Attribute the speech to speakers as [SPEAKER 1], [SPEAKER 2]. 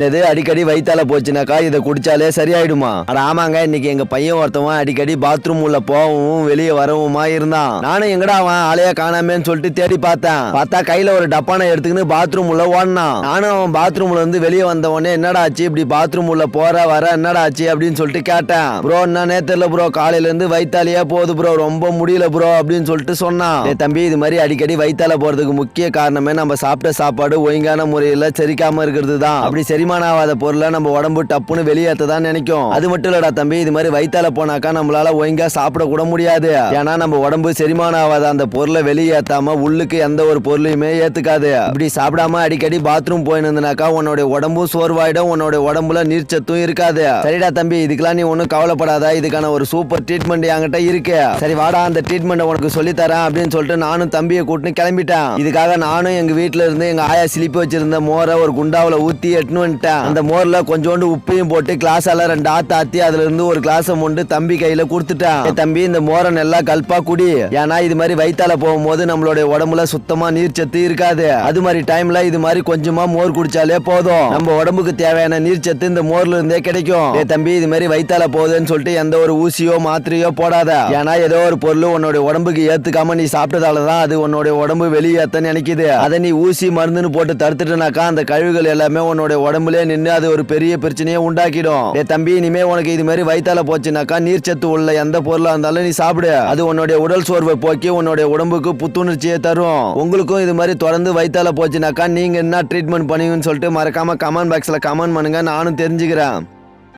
[SPEAKER 1] இது அடிக்கடி வயித்தால போச்சுனாக்கா இதை குடிச்சாலே சரியாயிடுமா? அட ஆமாங்க இன்னைக்கு எங்க பையன் ஒருத்தவன் அடிக்கடி பாத்ரூம் உள்ள போகவும் வெளியே வரவுமா இருந்தான். நானும் எங்கடா அவன் ஆளையா காணாமேன்னு சொல்லிட்டு தேடி பார்த்தேன். பார்த்தா கையில ஒரு டப்பானை எடுத்துக்கின்னு பாத்ரூம் உள்ள ஓடினான். நானும் அவன் பாத்ரூம்ல இருந்து வெளியே வந்த உடனே என்னடா ஆச்சு? இப்படி பாத்ரூம் உள்ள போற வர என்னடா ஆச்சு? அப்படின்னு சொல்லிட்டு கேட்டேன். ப்ரோ என்னன்னே தெரியல ப்ரோ? காலையில இருந்து வயித்தாலேயே போகுது ப்ரோ. ரொம்ப முடியல ப்ரோ அப்படின்னு சொல்லிட்டு சொன்னான். தம்பி இது மாதிரி அடிக்கடி வயித்தால போறதுக்கு முக்கிய காரணமே நம்ம சாப்பிட்ட சாப்பாடு ஒழுங்கான முறையில செரிக்காம இருக்கிறது தான். அப்படி செரிமானம் ஆகாத பொருளை நம்ம உடம்பு டப்புன்னு வெளியேற்ற தான் நினைக்கும். அது மட்டும் இல்லடா தம்பி இது மாதிரி வயித்தால போனாக்கா நம்மளால ஒழுங்கா சாப்பிட கூட முடியாது. ஏன்னா நம்ம உடம்பு செரிமானம் ஆகாத அந்த பொருளை வெளியேற்றாம உள்ளுக்கு எந்த ஒரு பொருளையுமே ஏத்துக்காது. இப்படி சாப்பிடாம அடிக்கடி பாத்ரூம் போயிருந்தனாக்கா உன்னோட உடம்பும் சோர்வாயிடும் உன்னோட உடம்புல நீர்ச்சத்தும் இருக்காது. சரிடா தம்பி இதுக்கெல்லாம் நீ ஒன்றும் கவலைப்படாத. இதுக்கான ஒரு சூப்பர் ட்ரீட்மெண்ட் என்கிட்ட இருக்கு. சரி வாடா அந்த ட்ரீட்மெண்ட் உனக்கு சொல்லி தரேன் அப்படின்னு சொல்லிட்டு நானும் தம்பியை கூட்டின்னு கிளம்பிட்டேன். இதுக்காக நானும் எங்க வீட்டுல இருந்து எங்க ஆயா சிலிப்பி வச்சிருந்த மோரை ஒரு குண்டாவில் ஊத்தி எட்டுன்னு பண்ணிட்டேன் அந்த மோர்ல கொஞ்சோண்டு உப்பையும் போட்டு கிளாஸால ரெண்டு ஆத்தாத்தி அதுல இருந்து ஒரு கிளாஸ் மொண்டு தம்பி கையில கொடுத்துட்டேன் தம்பி இந்த மோரை நல்லா கல்பா குடி. ஏன்னா இது மாதிரி வயித்தால போகும்போது நம்மளுடைய உடம்புல சுத்தமா நீர் சத்து இருக்காது. அது மாதிரி டைம்ல இது மாதிரி கொஞ்சமா மோர் குடிச்சாலே போதும். நம்ம உடம்புக்கு தேவையான நீர்ச்சத்து இந்த மோர்ல இருந்தே கிடைக்கும். ஏ தம்பி இது மாதிரி வயித்தால போகுதுன்னு சொல்லிட்டு எந்த ஒரு ஊசியோ மாத்திரையோ போடாத. ஏன்னா ஏதோ ஒரு பொருள் உன்னோட உடம்புக்கு ஏத்துக்காம நீ சாப்பிட்டதால தான் அது உன்னோட உடம்பு வெளியேத்த நினைக்குது. அதை நீ ஊசி மருந்துன்னு போட்டு தடுத்துட்டனாக்கா அந்த கழிவுகள் எல்லாமே உன்னோட உடம்பு உடம்புல நின்று அது ஒரு பெரிய பிரச்சனையை உண்டாக்கிடும். ஏ தம்பி இனிமே உனக்கு இது மாதிரி வயித்தால போச்சுனாக்கா நீர்ச்சத்து உள்ள எந்த பொருளா இருந்தாலும் நீ சாப்பிடு. அது உன்னுடைய உடல் சோர்வை போக்கி உன்னுடைய உடம்புக்கு புத்துணர்ச்சியை தரும். உங்களுக்கும் இது மாதிரி தொடர்ந்து வயித்தால போச்சுனாக்கா நீங்க என்ன ட்ரீட்மெண்ட் பண்ணுவீங்கன்னு சொல்லிட்டு மறக்காம கமெண்ட் பாக்ஸ்ல கமெண்ட் பண்ணுங்க. நானும் தெரிஞ்சுக்கிறேன்.